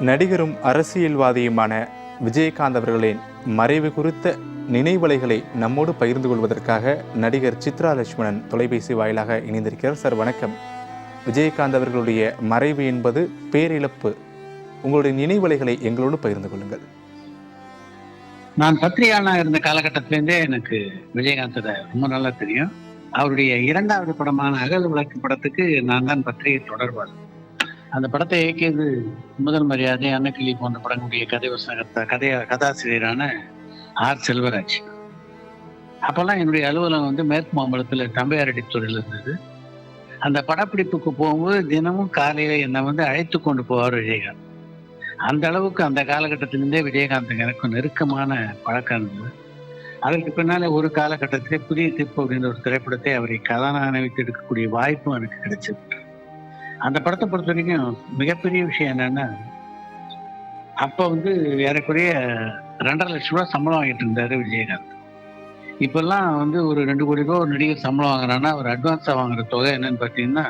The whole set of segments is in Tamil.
நடிகரும் அரசியல்வாதியுமான விஜயகாந்த் அவர்களின் மறைவு குறித்த நினைவலைகளை நம்மோடு பகிர்ந்து கொள்வதற்காக நடிகர் சித்ரா லட்சுமணன் தொலைபேசி வாயிலாக இணைந்திருக்கிறார். சார் வணக்கம். விஜயகாந்த் அவர்களுடைய மறைவு என்பது பேரிழப்பு. உங்களுடைய நினைவலைகளை எங்களோடு பகிர்ந்து கொள்ளுங்கள். நான் பத்திரிகையாளனா இருந்த காலகட்டத்திலேருந்தே எனக்கு விஜயகாந்தோட ரொம்ப நல்லா தெரியும். அவருடைய இரண்டாவது படமான அகல் விளக்கு படத்துக்கு நான் தான் பத்திரிகை தொடர்பாளர். அந்த படத்தை இயக்கியது முதல் மரியாதை அன்னக்கிளி போன்ற படங்களுடைய கதை வசனத்தை கதைய கதாசிரியரான ஆர் செல்வராஜ். அப்போல்லாம் என்னுடைய அலுவலகம் வந்து மேற்கு மாம்பலத்தில் தம்பையாரடித்துறையில் இருந்தது. அந்த படப்பிடிப்புக்கு போகும்போது தினமும் காலையில் என்னை வந்து அழைத்து கொண்டு போவார் விஜயகாந்த். அந்த அளவுக்கு அந்த காலகட்டத்திலிருந்தே விஜயகாந்த் எனக்கு நெருக்கமான பழக்கம் இருந்தது. அதற்கு பின்னாலே ஒரு காலகட்டத்திலே புதிய தீர்ப்பு அப்படின்ற ஒரு திரைப்படத்தை அவரை கதாநாயகனை எடுக்கக்கூடிய வாய்ப்பும் எனக்கு கிடைச்சது அந்த படத்தை பொறுத்த வரைக்கும் மிகப்பெரிய விஷயம் என்னன்னா அப்போ வந்து ஏறக்குறைய ரெண்டரை லட்சம் ரூபா சம்பளம் வாங்கிட்டு இருந்தாரு விஜயகாந்த். இப்பெல்லாம் வந்து ஒரு ரெண்டு கோடி ரூபா ஒரு நடிகர் சம்பளம் வாங்குறான்னா அவர் அட்வான்ஸாக வாங்குற தொகை என்னன்னு பார்த்தீங்கன்னா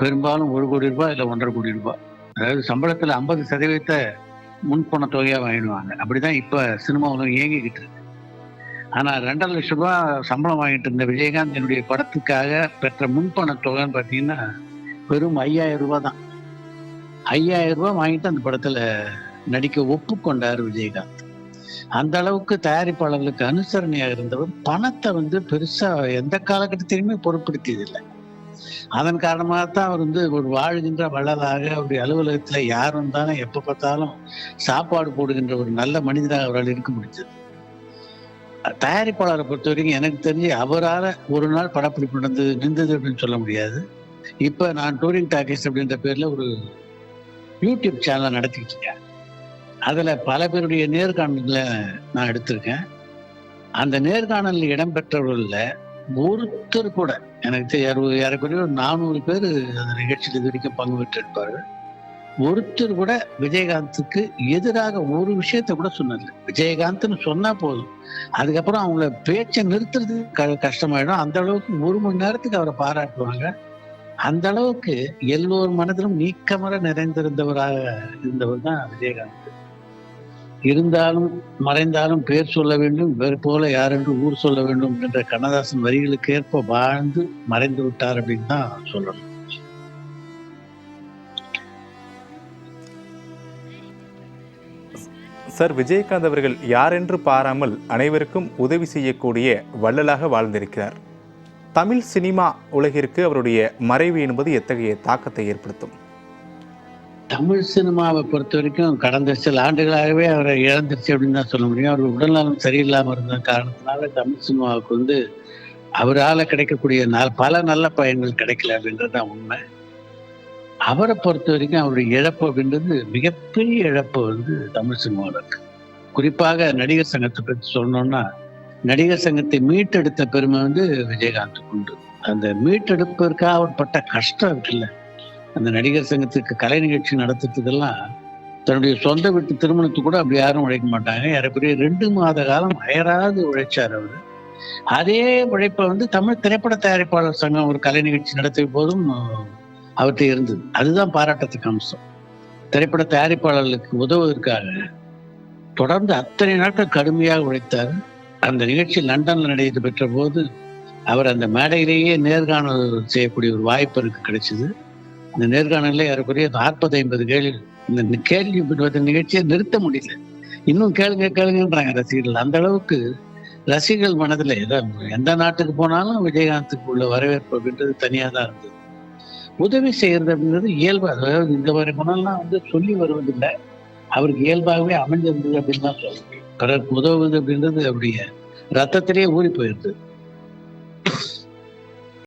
பெரும்பாலும் ஒரு கோடி ரூபாய் இல்லை ஒன்றரை கோடி ரூபாய் அதாவது சம்பளத்தில் ஐம்பது சதவீதத்தை முன்பண தொகையாக வாங்கிடுவாங்க. அப்படிதான் இப்போ சினிமாவில் இயங்கிக்கிட்டு இருக்கு. ஆனால் ரெண்டரை லட்சம் ரூபாய் சம்பளம் வாங்கிட்டு இருந்த விஜயகாந்த் என்னுடைய படத்துக்காக பெற்ற முன்பண தொகைன்னு பார்த்தீங்கன்னா வெறும் ஐயாயிரம் ரூபாய் தான். ஐயாயிரம் ரூபாய் வாங்கிட்டு அந்த படத்துல நடிக்க ஒப்புக்கொண்டார் விஜயகாந்த். அந்த அளவுக்கு தயாரிப்பாளர்களுக்கு அனுசரணையாக இருந்தவர் பணத்தை வந்து பெருசா எந்த காலகட்டத்திலுமே பொருட்படுத்தியதில்லை. அதன் காரணமாக தான் அவர் வந்து ஒரு வாழ்கின்ற வள்ளலாக அவருடைய அலுவலகத்தில் யார் வந்தாலும் எப்போ பார்த்தாலும் சாப்பாடு போடுகின்ற ஒரு நல்ல மனிதராக அவரால் இருக்க முடிஞ்சது. தயாரிப்பாளரை பொறுத்த வரைக்கும் எனக்கு தெரிஞ்சு அவரால் ஒரு நாள் படப்பிடிப்பு நடந்தது நின்றது அப்படின்னு சொல்ல முடியாது. இப்ப நான் டூரிங் டாக்கீஸ் அப்படின்ற பேர்ல ஒரு யூடியூப் சேனலை நடத்திக்கிட்டு இருக்கேன். அதுல பல பேருடைய நேர்காணல்களை நான் எடுத்திருக்கேன். அந்த நேர்காணலில் இடம்பெற்றவர்கள்ல ஒருத்தர் கூட எனக்கு தெரியாது ஏறக்குறைய ஒரு நானூறு பேர் அந்த நிகழ்ச்சியில் இது வரைக்கும் பங்கு பெற்றிருப்பார்கள். ஒருத்தர் கூட விஜயகாந்துக்கு எதிராக ஒரு விஷயத்த கூட சொன்னதில்லை. விஜயகாந்த்னு சொன்னா போதும். அதுக்கப்புறம் அவங்கள பேச்சை நிறுத்துறது க கஷ்டமாயிடும். அந்த அளவுக்கு ஒரு மணி நேரத்துக்கு அவரை பாராட்டுவாங்க. அந்த அளவுக்கு எல்லோர் மனதிலும் நீக்கமர நிறைந்திருந்தவராக இருந்தவர் தான் விஜயகாந்த். இருந்தாலும் மறைந்தாலும் பேர் சொல்ல வேண்டும் இவர் போல யாரென்று ஊர் சொல்ல வேண்டும் என்ற கண்ணதாசன் வரிகளுக்கு ஏற்ப வாழ்ந்து மறைந்து விட்டார் அப்படின்னு தான் சொல்லணும். சார் விஜயகாந்த் அவர்கள் யாரென்று பாராமல் அனைவருக்கும் உதவி செய்யக்கூடிய வள்ளலாக வாழ்ந்திருக்கிறார். தமிழ் சினிமா உலகிற்கு அவருடைய மறைவு என்பது எத்தகைய தாக்கத்தை ஏற்படுத்தும்? தமிழ் சினிமாவை பொறுத்த வரைக்கும் கடந்த சில ஆண்டுகளாகவே அவரை இழந்துருச்சு அப்படின்னு தான் சொல்ல முடியும். அவர் உடல்நலம் சரியில்லாம இருந்த காரணத்தினால தமிழ் சினிமாவுக்கு வந்து அவரால் கிடைக்கக்கூடிய ந- பல நல்ல பயன்கள் கிடைக்கல அப்படின்றது தான் உண்மை. அவரை பொறுத்த வரைக்கும் அவருடைய இழப்பு அப்படின்றது மிகப்பெரிய இழப்பு வந்து தமிழ் சினிமாவில் இருக்கு குறிப்பாக நடிகர் சங்கத்தை பற்றி சொல்லணும்னா நடிகர் சங்கத்தை மீட்டெடுத்த பெருமை வந்து விஜயகாந்துக்கு உண்டு. அந்த மீட்டெடுப்பதற்காக அவர் பட்ட கஷ்டம் இருக்குல்ல. அந்த நடிகர் சங்கத்துக்கு கலை நிகழ்ச்சி நடத்துறதுக்கெல்லாம் தன்னுடைய சொந்த வீட்டு திருமணத்துக்கு கூட அப்படி யாரும் உழைக்க மாட்டாங்க. ஏறக்குறைய ரெண்டு மாத காலம் அயராது உழைச்சார் அவர். அதே உழைப்பை வந்து தமிழ் திரைப்பட தயாரிப்பாளர் சங்கம் ஒரு கலை நிகழ்ச்சி நடத்திய போதும் அவர்கிட்ட இருந்தது. அதுதான் பாராட்டத்துக்கு அம்சம். திரைப்பட தயாரிப்பாளர்களுக்கு உதவுவதற்காக தொடர்ந்து அத்தனை நாட்கள் கடுமையாக உழைத்தார். அந்த நிகழ்ச்சி லண்டன்ல நடைபெற்ற பெற்ற போது அவர் அந்த மேடையிலேயே நேர்காணல் செய்யக்கூடிய ஒரு வாய்ப்பு எனக்கு கிடைச்சது. அந்த நேர்காணல ஏறக்குறைய நாற்பது ஐம்பது கேள்வி இந்த கேள்வி பதில் நிகழ்ச்சியை நிறுத்த முடியல. இன்னும் கேளுங்க கேளுங்கன்றாங்க ரசிகர்கள். அந்த அளவுக்கு ரசிகர்கள் மனதுல எந்த நாட்டுக்கு போனாலும் விஜயகாந்துக்கு உள்ள வரவேற்பு அப்படின்றது தனியாக தான் இருந்தது. உதவி செய்யறது அப்படின்றது இயல்பு. அதாவது இந்த மாதிரி குணம்லாம் வந்து சொல்லி வருவதில்லை. அவருக்கு இயல்பாகவே அமைஞ்சிருந்தது அப்படின்னு தான் சொல்லுவேன் கடற்கு பிறருக்கு உதவுவது அப்படின்றது அப்படியே ரத்தத்திலேயே ஊறி போயிருது